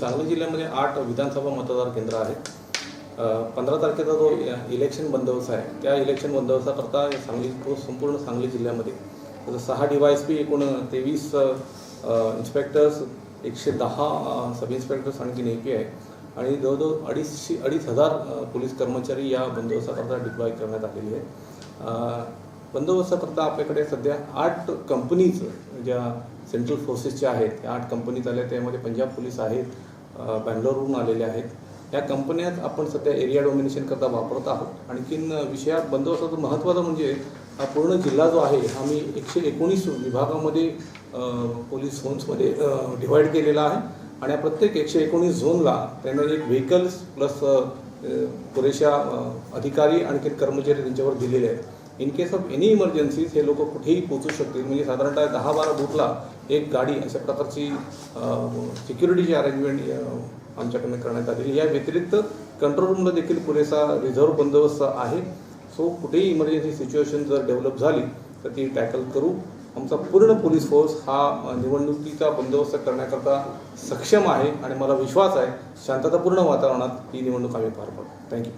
सांगली जिल्ह्यामध्ये आठ विधानसभा मतदार केंद्र आहेत. पंधरा तारखेचा जो इलेक्शन बंदोबस्त आहे त्या इलेक्शन बंदोबस्ताकरता सांगली संपूर्ण सांगली जिल्ह्यामध्ये सहा डी वाय एस पी एकूण तेवीस इन्स्पेक्टर्स एकशे दहा सब इन्स्पेक्टर्स आणखीन ए पी आहे आणि जवळजवळ अडीचशे अडीच हजार पोलीस कर्मचारी या बंदोबस्ताकरता डिप्लॉय करण्यात आलेली आहे बंदोबस्ताकरता आपल्याकडे सध्या आठ कंपनीज ज्या सेंट्रल फोर्सेसच्या आहेत त्या आठ कंपनीज आल्या त्यामध्ये पंजाब पोलीस आहेत बँगलोरवरून बँगलोरहून आलेले आहेत. या कंपन्यात आपण सध्या एरिया डोमिनेशन करता वापरत आहोत. आणखीन विषयात बंदोबस्ताचं महत्त्वाचं म्हणजे हा पूर्ण जिल्हा जो आहे हा मी एकशे एकोणीस विभागामध्ये पोलीस झोन्समध्ये डिवाईड केलेला आहे. आणि या प्रत्येक एकशे एकोणीस झोनला त्यांना एक व्हेकल्स प्लस पुरेशा अधिकारी आणखी कर्मचारी त्यांच्यावर दिलेले आहेत. In case of any emergencies हे लोक कुठेही पोहोचू शकतील. म्हणजे साधारणतः दहा बारा बुथला एक गाडी अशा प्रकारची सिक्युरिटीची अरेंजमेंट आमच्याकडनं करण्यात आलेली या व्यतिरिक्त कंट्रोल रूमला देखील पुरेसा रिझर्व्ह बंदोबस्त आहे. सो कुठेही इमर्जन्सी सिच्युएशन जर डेव्हलप झाली तर ती टॅकल करू. आमचा पूर्ण पोलीस फोर्स हा निवडणुकीचा बंदोबस्त करण्याकरता सक्षम आहे आणि मला विश्वास आहे शांततापूर्ण वातावरणात ही निवडणूक आम्ही पार पाडू. थँक्यू